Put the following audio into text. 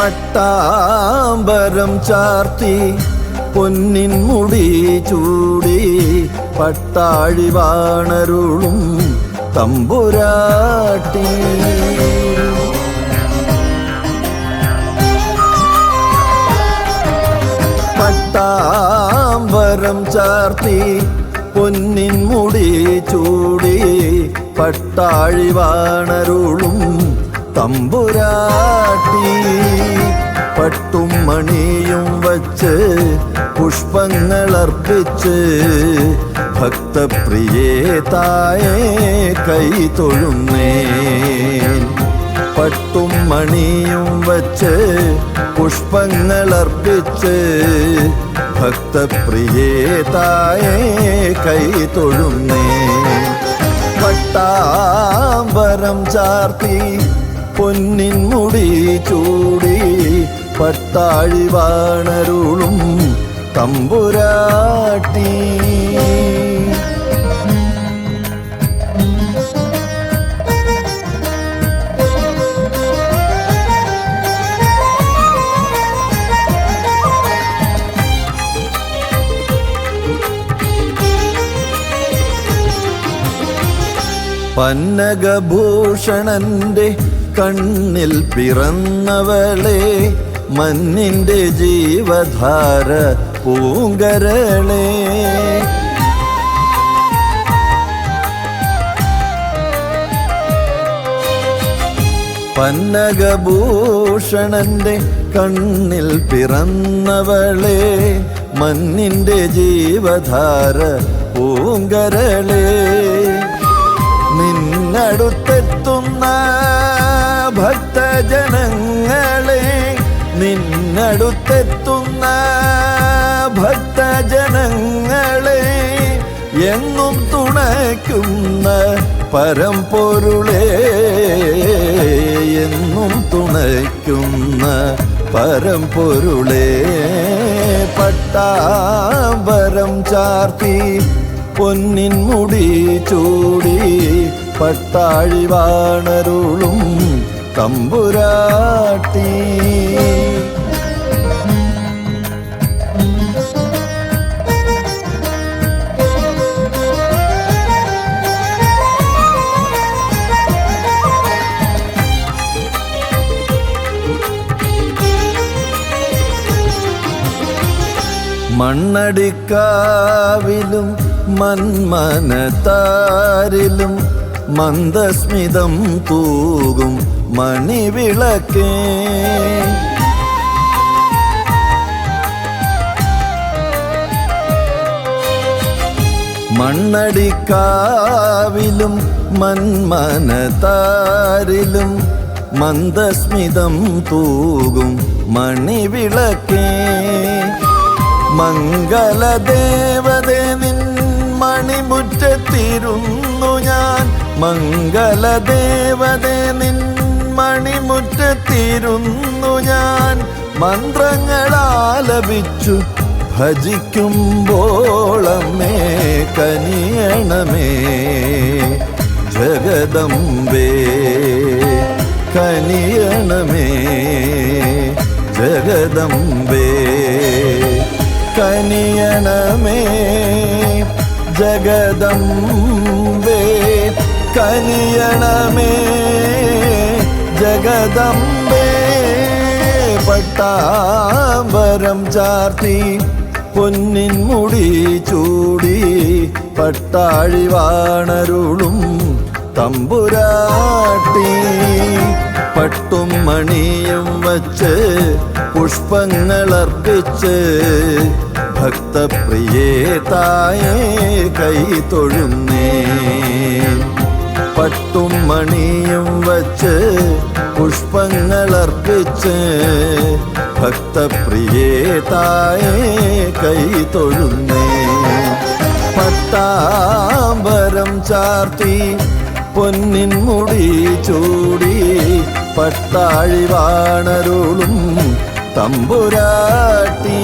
പട്ടാമ്പരം ചാർത്തി പൊന്നിൻ മുടി ചൂടി പട്ടാഴി വാണരുളും തമ്പുരാട്ടി പട്ടാമ്പരം ചാർത്തി പൊന്നിൻ മുടി ചൂടി പട്ടാഴി വാണരുളും തമ്പുരാട്ടി പട്ടും മണിയും വച്ച് പുഷ്പങ്ങൾ അർപ്പിച്ച് ഭക്തപ്രിയേ തായേ കൈ തൊഴുന്നേ. പട്ടും മണിയും വച്ച് പുഷ്പങ്ങൾ അർപ്പിച്ച് ഭക്തപ്രിയേ തായേ കൈ തൊഴുന്നേ. പട്ടാമ്പരം ചാർത്തി പൊന്നിൻ മുടി ചൂടി പട്ടാഴി വാണരുളും തമ്പുരാട്ടി. പന്നകഭൂഷണന്റെ കണ്ണിൽ പിറന്നവളെ മണ്ണിന്റെ ജീവധാര പൂങ്കരളെ. പന്നകഭൂഷണന്റെ കണ്ണിൽ പിറന്നവളെ മണ്ണിന്റെ ജീവധാര പൂങ്കരളെ. നിന്നടുത്തെത്തുന്ന ഭക്തജനങ്ങളെ നിന്നടുത്തെത്തുന്ന ഭക്തജനങ്ങളെ എന്നും തുണയ്ക്കുന്ന പരമ്പൊരുളേ എന്നും തുണയ്ക്കുന്ന പരമ്പൊരുളേ പട്ടാമ്പരം ചാർത്തി പൊന്നിൻ മുടി ചൂടി പട്ടാഴി വാണരുളും തമ്പുരാട്ടി. മണ്ണടിക്കാവിലും മന്മനത്താരിലും മന്ദസ്മിതം തൂകും മണിവിളക്കേ. മണ്ണടിക്കാവിലും മന്മനതാരിലും മന്ദസ്മിതം തൂകും മണിവിളക്കേ. മംഗളദേവതേ നിൻ മണിമുറ്റത്തിരുന്നു ഞാൻ. മംഗളദേവതേ നിൻ മണിമുറ്റത്തിരുന്നു ഞാൻ. മന്ത്രങ്ങളാലപിച്ചു ഭജിക്കുമ്പോളമേ കനിയണമേ. ജഗദംബേ കനിയണമേ. ജഗദംബേ കനിയണമേ. ജഗദംബേ കനിയണമേ ജഗദംബേ പട്ടാമ്പരം ചാർത്തി പൊന്നിൻ മുടി ചൂടി പട്ടാഴി വാണരുളും തമ്പുരാട്ടി. പട്ടും മണിയും വച്ച് പുഷ്പങ്ങൾ അർപ്പിച്ച് ഭക്തപ്രിയേ തായേ കൈ തൊഴുന്നേ. ഭക്തപ്രിയേ തായേ കൈ തൊഴുന്നേ. പട്ടാമ്പരം ചാർത്തി പൊന്നിൻ മുടി ചൂടി പട്ടാഴി വാണരുളും തമ്പുരാട്ടി.